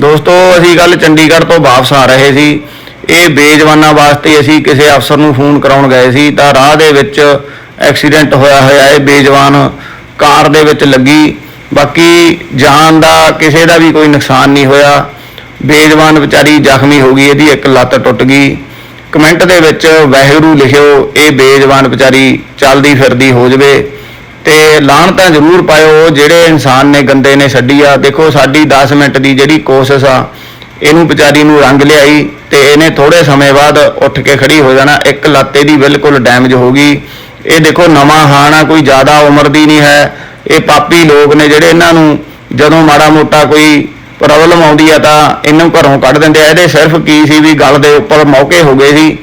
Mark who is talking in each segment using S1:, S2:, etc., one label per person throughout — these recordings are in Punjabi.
S1: ਦੋਸਤੋ, ਅਸੀਂ ਕੱਲ ਚੰਡੀਗੜ੍ਹ ਤੋਂ ਵਾਪਸ ਆ ਰਹੇ ਸੀ। ਇਹ ਬੇਜਵਾਨਾਂ ਵਾਸਤੇ ਅਸੀਂ ਕਿਸੇ ਅਫਸਰ ਨੂੰ ਫੋਨ ਕਰਾਉਣ ਗਏ ਸੀ ਤਾਂ ਰਾਹ ਦੇ ਵਿੱਚ ਐਕਸੀਡੈਂਟ ਹੋਇਆ ਹੋਇਆ, ਇਹ ਬੇਜਵਾਨ ਕਾਰ ਦੇ ਵਿੱਚ ਲੱਗੀ। ਬਾਕੀ ਜਾਨ ਦਾ ਕਿਸੇ ਦਾ ਵੀ ਕੋਈ ਨੁਕਸਾਨ ਨਹੀਂ ਹੋਇਆ। ਬੇਜਵਾਨ ਵਿਚਾਰੀ ਜ਼ਖਮੀ ਹੋ ਗਈ, ਇਹਦੀ ਇੱਕ ਲੱਤ ਟੁੱਟ ਗਈ। ਕਮੈਂਟ ਦੇ ਵਿੱਚ ਵਾਹਿਗੁਰੂ ਲਿਖਿਓ, ਇਹ ਬੇਜਵਾਨ ਵਿਚਾਰੀ ਚੱਲਦੀ ਫਿਰਦੀ ਹੋ ਜਵੇ। ਤੇ ਲਾਣ ਤਾਂ ਜ਼ਰੂਰ ਪਾਇਓ, ਉਹ ਜਿਹੜੇ ਇਨਸਾਨ ਨੇ ਗੰਦੇ ਨੇ ਛੱਡੀ ਆ। ਦੇਖੋ, ਸਾਡੀ 10 ਮਿੰਟ ਦੀ ਜਿਹੜੀ ਕੋਸ਼ਿਸ਼ ਆ, ਇਹਨੂੰ ਵਿਚਾਰੀ ਨੂੰ ਰੰਗ ਲਿਆਈ ਤੇ ਇਹਨੇ ਥੋੜੇ ਸਮੇਂ ਬਾਅਦ ਉੱਠ ਕੇ ਖੜੀ ਹੋ ਜਾਣਾ। ਇੱਕ ਲੱਤੇ ਦੀ ਬਿਲਕੁਲ ਡੈਮੇਜ ਹੋ ਗਈ। ਇਹ ਦੇਖੋ, ਨਵਾਂ ਹਾਣਾ ਕੋਈ ਜ਼ਿਆਦਾ ਉਮਰ ਦੀ ਨਹੀਂ ਹੈ। ਇਹ ਪਾਪੀ ਲੋਕ ਨੇ ਜਿਹੜੇ ਇਹਨਾਂ ਨੂੰ ਜਦੋਂ ਮਾੜਾ ਮੋਟਾ ਕੋਈ ਪ੍ਰੋਬਲਮ ਆਉਂਦੀ ਆ ਤਾਂ ਇਹਨੂੰ ਘਰੋਂ ਕੱਢ ਦਿੰਦੇ ਆ। ਇਹਦੇ ਸਿਰਫ ਕੀ ਸੀ ਵੀ ਗੱਲ ਦੇ ਉੱਪਰ ਮੌਕੇ ਹੋ ਗਏ ਸੀ।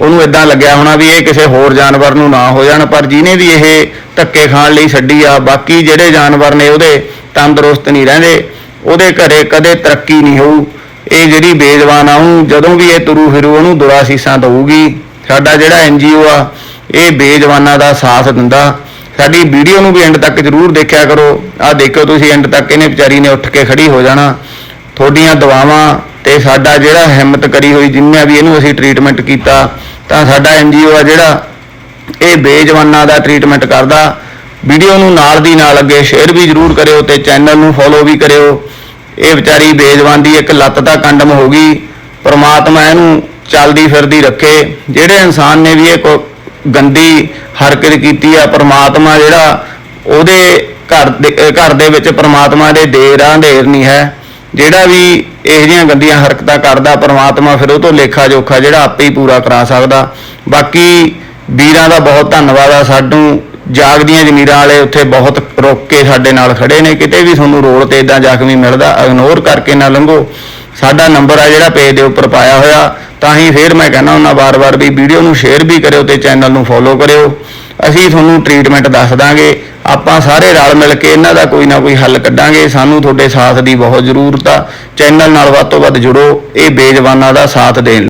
S1: ਉਹਨੂੰ ਇਦਾਂ ਲੱਗਿਆ ਹੋਣਾ ਵੀ ਇਹ ਕਿਸੇ ਹੋਰ ਜਾਨਵਰ ਨੂੰ ਨਾ ਹੋ ਜਾਣ, ਪਰ ਜਿਹਨੇ ਵੀ ਇਹ ਧੱਕੇ ਖਾਣ ਲਈ ਛੱਡੀ ਆ, ਬਾਕੀ ਜਿਹੜੇ ਜਾਨਵਰ ਨੇ ਉਹਦੇ ਤੰਦਰੁਸਤ ਨਹੀਂ ਰਹਿੰਦੇ, ਉਹਦੇ ਘਰੇ ਕਦੇ ਤਰੱਕੀ ਨਹੀਂ ਹੋਊ। ਇਹ ਜਿਹੜੀ ਬੇਜਵਾਨ ਆ, ਉਹਨੂੰ ਜਦੋਂ ਵੀ ਇਹ ਤੁਰੂ ਫਿਰੂ, ਉਹਨੂੰ ਦੁਰਾ ਸੀਸਾਂ ਦਊਗੀ। ਸਾਡਾ ਜਿਹੜਾ ਐਨਜੀਓ ਆ, ਇਹ ਬੇਜਵਾਨਾਂ ਦਾ ਸਾਥ ਦਿੰਦਾ। ਸਾਡੀ ਵੀਡੀਓ ਨੂੰ ਵੀ ਐਂਡ ਤੱਕ ਜਰੂਰ ਦੇਖਿਆ ਕਰੋ। ਆਹ ਦੇਖਿਓ ਤੁਸੀਂ ਐਂਡ ਤੱਕ, ਇਹਨੇ ਵਿਚਾਰੀ ਨੇ ਉੱਠ ਕੇ ਖੜੀ ਹੋ ਜਾਣਾ। ਤੁਹਾਡੀਆਂ ਦੁਆਵਾਂ ਤੇ ਸਾਡਾ ਜਿਹੜਾ ਹਿੰਮਤ ਕਰੀ ਹੋਈ ਜਿੰਨੇ ਵੀ ਇਹਨੂੰ ਅਸੀਂ ਟ੍ਰੀਟਮੈਂਟ ਕੀਤਾ ਤਾਂ ਸਾਡਾ ਐਨਜੀਓ ਆ ਜਿਹੜਾ ਇਹ ਬੇਜਵਾਨਾਂ ਦਾ ਟ੍ਰੀਟਮੈਂਟ ਕਰਦਾ। ਵੀਡੀਓ ਨੂੰ ਨਾਲ ਦੀ ਨਾਲ ਅੱਗੇ ਸ਼ੇਅਰ ਵੀ ਜਰੂਰ ਕਰਿਓ ਤੇ ਚੈਨਲ ਨੂੰ ਫੋਲੋ ਵੀ ਕਰਿਓ। ਇਹ ਵਿਚਾਰੀ ਬੇਜਵਾਨ ਦੀ ਇੱਕ ਲੱਤ ਦਾ ਕੰਡਮ ਹੋ ਗਈ। ਪ੍ਰਮਾਤਮਾ ਇਹਨੂੰ ਚੱਲਦੀ ਫਿਰਦੀ ਰੱਖੇ। ਜਿਹੜੇ ਇਨਸਾਨ ਨੇ ਵੀ ਇਹ ਕੋ- ਗੰਦੀ ਹਰਕਤ ਕੀਤੀ ਆ, ਪ੍ਰਮਾਤਮਾ ਜਿਹੜਾ ਉਹਦੇ ਘਰ ਦੇ ਘਰ ਦੇ ਵਿੱਚ ਪ੍ਰਮਾਤਮਾ ਦੇ ਦੇਰ ਆ ਅੰਧੇਰ ਨਹੀਂ ਹੈ। ਜਿਹੜਾ ਵੀ ਇਹੋ ਜਿਹੀਆਂ ਗੰਦੀਆਂ ਹਰਕਤਾਂ ਕਰਦਾ, ਪਰਮਾਤਮਾ ਫਿਰ ਉਹ ਤੋਂ ਲੇਖਾ ਜੋਖਾ ਜਿਹੜਾ ਆਪੇ ਹੀ ਪੂਰਾ ਕਰਾ ਸਕਦਾ। ਬਾਕੀ ਵੀਰਾਂ ਦਾ ਬਹੁਤ ਧੰਨਵਾਦ ਆ ਸਾਨੂੰ ਜਾਗਦੀਆਂ ਜ਼ਮੀਰਾਂ ਵਾਲੇ ਉੱਥੇ ਬਹੁਤ ਰੁਕ ਕੇ ਸਾਡੇ ਨਾਲ ਖੜੇ ਨੇ, ਕਿਤੇ ਵੀ ਤੁਹਾਨੂੰ ਰੋਡ ਤੇ ਇਦਾਂ ਜ਼ਖਮੀ ਮਿਲਦਾ ਇਗਨੋਰ ਕਰਕੇ ਨਾ ਲੰਘੋ। ਸਾਡਾ ਨੰਬਰ ਆ ਜਿਹੜਾ ਪੇਜ ਦੇ ਉੱਪਰ ਪਾਇਆ ਹੋਇਆ, ਤਾਂ ਹੀ ਫੇਰ ਮੈਂ ਕਹਿੰਦਾ ਹੁੰਦਾ ਵਾਰ-ਵਾਰ ਵੀ ਵੀਡੀਓ ਨੂੰ ਸ਼ੇਅਰ ਵੀ ਕਰਿਓ ਤੇ ਚੈਨਲ ਨੂੰ ਫੋਲੋ ਕਰਿਓ। ਅਸੀਂ ਤੁਹਾਨੂੰ ਟ੍ਰੀਟਮੈਂਟ ਦੱਸ ਦਾਂਗੇ। ਆਪਾਂ ਸਾਰੇ ਰਲ ਮਿਲ ਕੇ ਇਹਨਾਂ ਦਾ ਕੋਈ ਨਾ ਕੋਈ ਹੱਲ ਕੱਢਾਂਗੇ। ਸਾਨੂੰ ਤੁਹਾਡੇ ਸਾਥ ਦੀ ਬਹੁਤ ਜ਼ਰੂਰਤ ਆ। ਚੈਨਲ ਨਾਲ ਵੱਧ ਤੋਂ ਵੱਧ ਜੁੜੋ। ਇਹ ਬੇਜਵਾਨਾਂ ਦਾ ਸਾਥ ਦੇਣ ਲਈ।